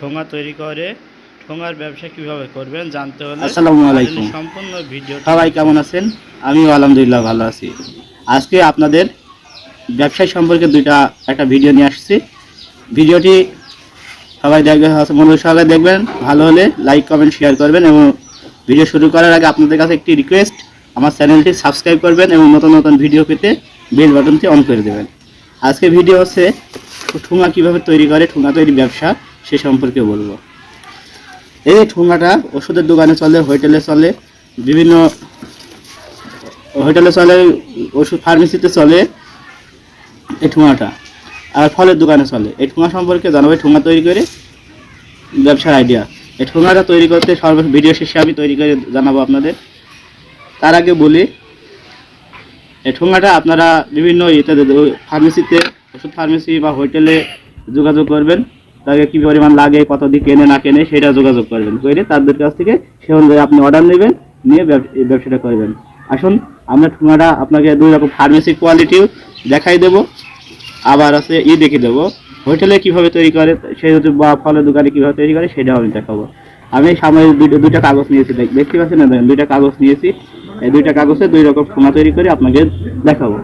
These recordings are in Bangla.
ঠোঙা তৈরি করে ঠোঙার ব্যবসা কীভাবে করবেন জানতে হলে আসসালামু আলাইকুম। সম্পূর্ণ ভিডিও সবাই কেমন আছেন? আমি আলহামদুলিল্লাহ ভালো আছি। আজকে আপনাদের ব্যবসায় সম্পর্কে দুইটা একটা ভিডিও নিয়ে আসছি। ভিডিওটি সবাই দেখবেন মনোযোগ সহকারে দেখবেন। ভালো হলে লাইক কমেন্ট শেয়ার করবেন এবং ভিডিও শুরু করার আগে আপনাদের কাছে একটি রিকোয়েস্ট আমার চ্যানেলটি সাবস্ক্রাইব করবেন এবং নতুন নতুন ভিডিও পেতে বেল বাটনটি অন করে দেবেন। আজকে ভিডিও হচ্ছে ঠুঙা কীভাবে তৈরি করে ঠুঙা তৈরি ব্যবসা। সে সম্পর্কে বলব। এই ঠুঙাটা ওষুধের দোকানে চলে, হোটেলে চলে, বিভিন্ন হোটেলে চলে, ওষুধ ফার্মেসিতে চলে এই ঠুঙাটা, আর ফলের দোকানে চলে। এই ঠুঙা সম্পর্কে জানাব ঠুঙা তৈরি করে ব্যবসার আইডিয়া এই ঠুঙাটা তৈরি করতে সর্ব ভিডিও শেষে আমি তৈরি করে জানাব আপনাদের। তার আগে বলি, এই ঠুঙাটা আপনারা বিভিন্ন ইয়েতে, ফার্মেসিতে, ওষুধ ফার্মেসি বা হোটেলে যোগাযোগ করবেন। তাকে কি পরিমাণ লাগে, কত দিয়ে কেনে, না কেনে, সেটা যোগাযোগ করবেন। করে তাদের কাছ থেকে সে অনুযায়ী আপনি অর্ডার নেবেন, নিয়ে ব্যব- ব্যবসাটা করবেন। আসুন, আমরা ঠুঙাটা আপনাকে দুই রকম ফার্মেসি কোয়ালিটিও দেখাই দেব। আবার আছে, ই দেখে দেবো। হোটেলে কীভাবে তৈরি করে সেই বা ফলের দোকানে কীভাবে তৈরি করে, সেটাও আমি দেখাবো। আমি সামনে দুইটা দুইটা কাগজ নিয়েছি দেখতে পাচ্ছেন না? দুইটা কাগজ নিয়েছি। এই দুইটা কাগজে দুই রকম ঠোঙা তৈরি করে আপনাকে দেখাবো।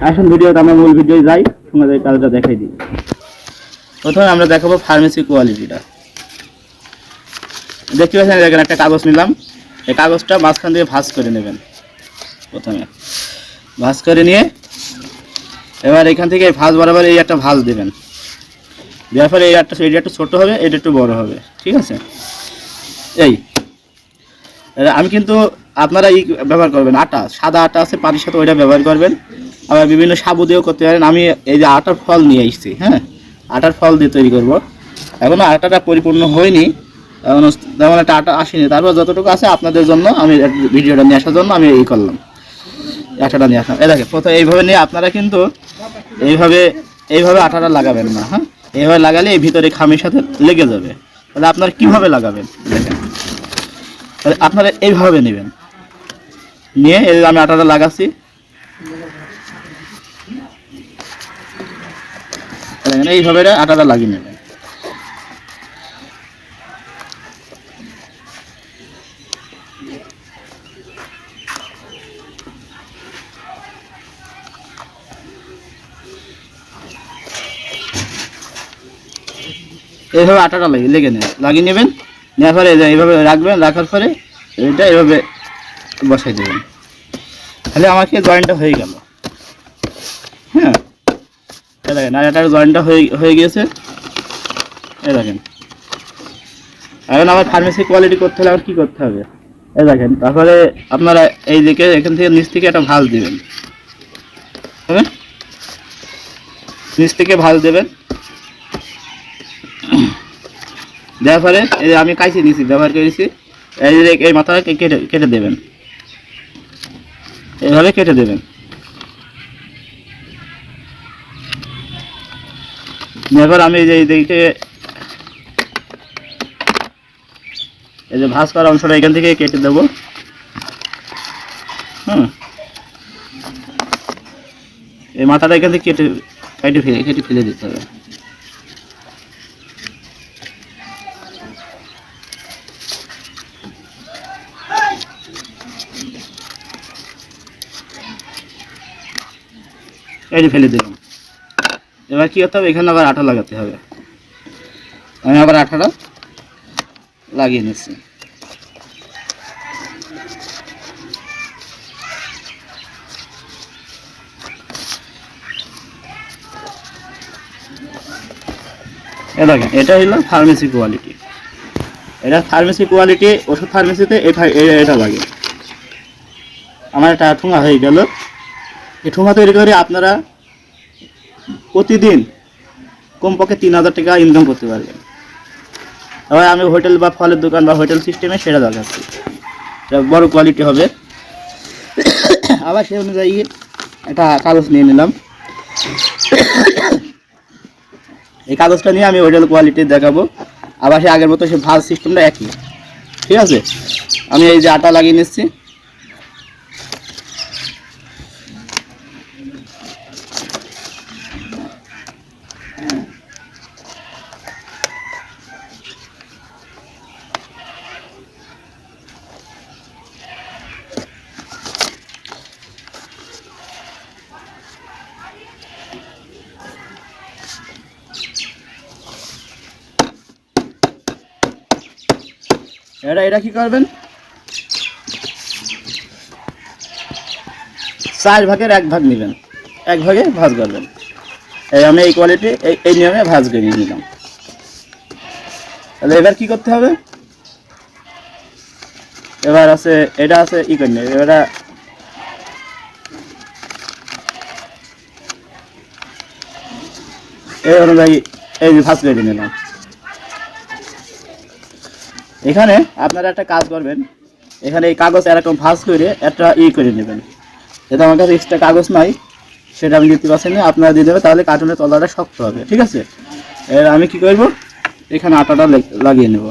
আসুন, ভিডিওতে আমরা মূল ভিডিও যাই। তোমাদের কাজটা দেখাই দিই। প্রথমে আমরা দেখাবো ফার্মেসি কোয়ালিটিটা দেখতে পাচ্ছেন দেখেন একটা কাগজ নিলাম। এই কাগজটা মাঝখান দিয়ে ভাঁজ করে নেবেন, প্রথমে। ভাঁজ করে নিয়ে এবার এখান থেকে ভাঁজ বরাবর এই একটা ভাঁজ দেবেন। দেওয়ার পরে এই একটা এটা একটু ছোটো হবে, এটা একটু বড় হবে, ঠিক আছে? এই। আমি কিন্তু আপনারা এই ব্যবহার করবেন, আটা, সাদা আটা আছে, পানির সাথে ওইটা ব্যবহার করবেন। আবার বিভিন্ন সাবু দিয়েও করতে পারেন আমি এই যে আটার ফল নিয়ে এসেছি হ্যাঁ? আটার ফল দিয়ে তৈরি করব। এখনও আটাটা পরিপূর্ণ হয়নি। এখনও তেমন একটা আটা আসেনি। তারপর যতটুকু আছে আপনাদের জন্য আমি ভিডিওটা নিয়ে আসার জন্য আমি এই করলাম। আটাটা নিয়ে আসলাম। এই দেখে প্রথমে এইভাবে নিয়ে আপনারা কিন্তু এইভাবে এইভাবে আটাটা লাগাবেন না হ্যাঁ? এইভাবে লাগালে এই ভিতরে খামির সাথে লেগে যাবে। তাহলে আপনারা কীভাবে লাগাবেন? দেখেন। তাহলে আপনারা এইভাবে নেবেন। নিয়ে আমি আটাটা লাগাচ্ছি। দেখেন, এইভাবে আটাটা লাগিয়ে নেবেন এইভাবে আটাটা লাগিয়ে লেগে নেবেন লাগিয়ে নেবেন নেওয়ার পরে এই এইভাবে রাখবেন রাখার পরে এটা এইভাবে বসাই দেবেন। তাহলে আমাকে জয়েন্টটা হয়ে গেল। এই দেখেন, আর একটা জয়েন্টটা হয়ে হয়ে গিয়েছে। এই দেখেন। এখন আমার ফার্মেসি কোয়ালিটি করতে হলে আমার কী করতে হবে? এই দেখেন, তারপরে আপনারা এই দিকে, এখান থেকে নিচ থেকে একটা ভাঁজ দেবেন। নিচ থেকে ভাঁজ দেবেন। দেওয়ার পরে এই আমি কাইছে নিয়েছি ব্যবহার করেছি এই মাথাটা কেটে কেটে দেবেন। এইভাবে কেটে দেবেন। এবার আমি যে এইদিকে এই যে ভাঁজ করা অংশটা এখান থেকে কেটে দেবো। হুম। এই মাথাটা এখান থেকে কেটে কেটে ফেলে কেটে ফেলে দিতে হবে। যে ফেলে দিলাম। এবার কি করতে হবে? এখানে আবার আঠা লাগাতে হবে। আমি আবার আঠাটা লাগিয়ে নিচ্ছি। দেখেন, এটা হলো ফার্মেসি কোয়ালিটি এটা ফার্মেসি কোয়ালিটি ওষুধ ফার্মেসিতে এটা এটা লাগে। আমার একটা ঠোঙা হয়ে গেল। এই ঠোঙা তৈরি করে আপনারা প্রতিদিন কমপক্ষে তিন হাজার টাকা ইনকাম করতে পারবেন এবার আমি হোটেল বা ফলের দোকান বা হোটেল সিস্টেমে সেটা দেখাচ্ছি। বড় কোয়ালিটি হবে। আবার সেই অনুযায়ী একটা কাগজ নিয়ে নিলাম। এই কাগজটা নিয়ে আমি হোটেল কোয়ালিটি দেখাবো। আবার সে আগের মতো সে ভাজ সিস্টেমটা একই। ঠিক আছে? আমি এই যে আটা লাগিয়ে নিচ্ছি। এটা এটা কি করবেন? চার ভাগের এক ভাগ নেবেন। এক ভাগে ভাজ করবেন। এই আমি এই কোয়ালিটি এই এই নিয়মে ভাজ করে নিলাম। তাহলে এবার কি করতে হবে? এবার আছে, এটা আছে ই করে নেবে এবার এই অনুযায়ী এই ভাজ করে নিলাম। এখানে আপনারা একটা কাজ করবেন, এখানে এই কাগজ এরকম ভাঁজ করে একটা ই করে নেবেন। এটা আমার কাছে এক্সট্রা কাগজ নাই সেটা আমি দিতে পারছি না আপনারা দিয়ে দেবেন তাহলে কার্টুনের তলাটা শক্ত হবে, ঠিক আছে? এর আমি কি করব? এখানে আটাটা লেগ- লাগিয়ে নেব।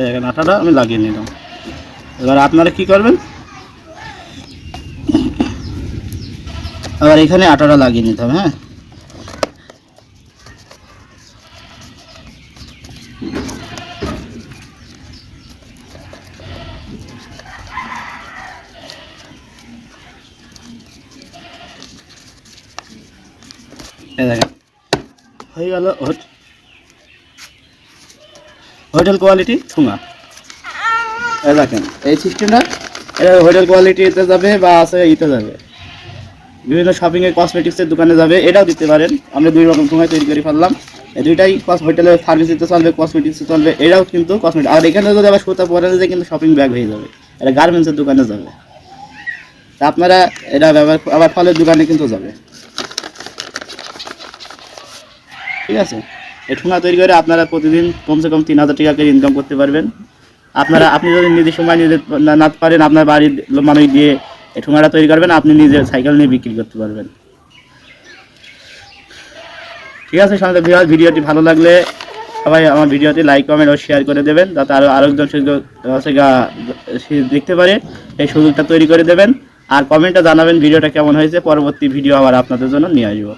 এখানে আটাটা আমি লাগিয়ে নিলাম এবার আপনারা কি করবেন? এবার এখানে আটাটা লাগিয়ে নিতে হবে হ্যাঁ? হয়ে গেল হোট- হোটেল কোয়ালিটি ঠুঙা দেখেন, এই সিস্টেমটা এটা হোটেল কোয়ালিটিতে যাবে বা আছে ইতে যাবে। বিভিন্ন শপিংয়ের কসমেটিক্সের দোকানে যাবে, এটাও দিতে পারেন। আমরা দুই রকম ঠুঙায় তৈরি করে ফেললাম। এই দুইটাই হোটেলে ফার্মেসিতে চলবে কসমেটিক্সে চলবে এটাও কিন্তু কসমেটিক আর এখানে যদি আবার সুতা পরে যে কিন্তু শপিং ব্যাগ হয়ে যাবে। এটা গার্মেন্টসের দোকানে যাবে। তা আপনারা এটা ব্যবহার আবার ফলের দোকানে কিন্তু যাবে। ঠিক আছে? এই ঠুঙা তৈরি করে আপনারা প্রতিদিন কমসে কম তিন হাজার টাকা করে ইনকাম করতে পারবেন। আপনারা, আপনি যদি নিজের সময় নিজে না পারেন, আপনার বাড়ির মানুষ দিয়ে এই ঠুঙাটা তৈরি করবেন, আপনি নিজের সাইকেল নিয়ে বিক্রি করতে পারবেন। ঠিক আছে সঙ্গে ভিডিওটি ভালো লাগলে সবাই আমার ভিডিওটি লাইক কমেন্ট ও শেয়ার করে দেবেন, যাতে আরও আরেকজন সুযোগ দেখতে পারে, এই সুযোগটা তৈরি করে দেবেন। আর কমেন্টটা জানাবেন ভিডিওটা কেমন হয়েছে, পরবর্তী ভিডিও আবার আপনাদের জন্য নিয়ে আসব।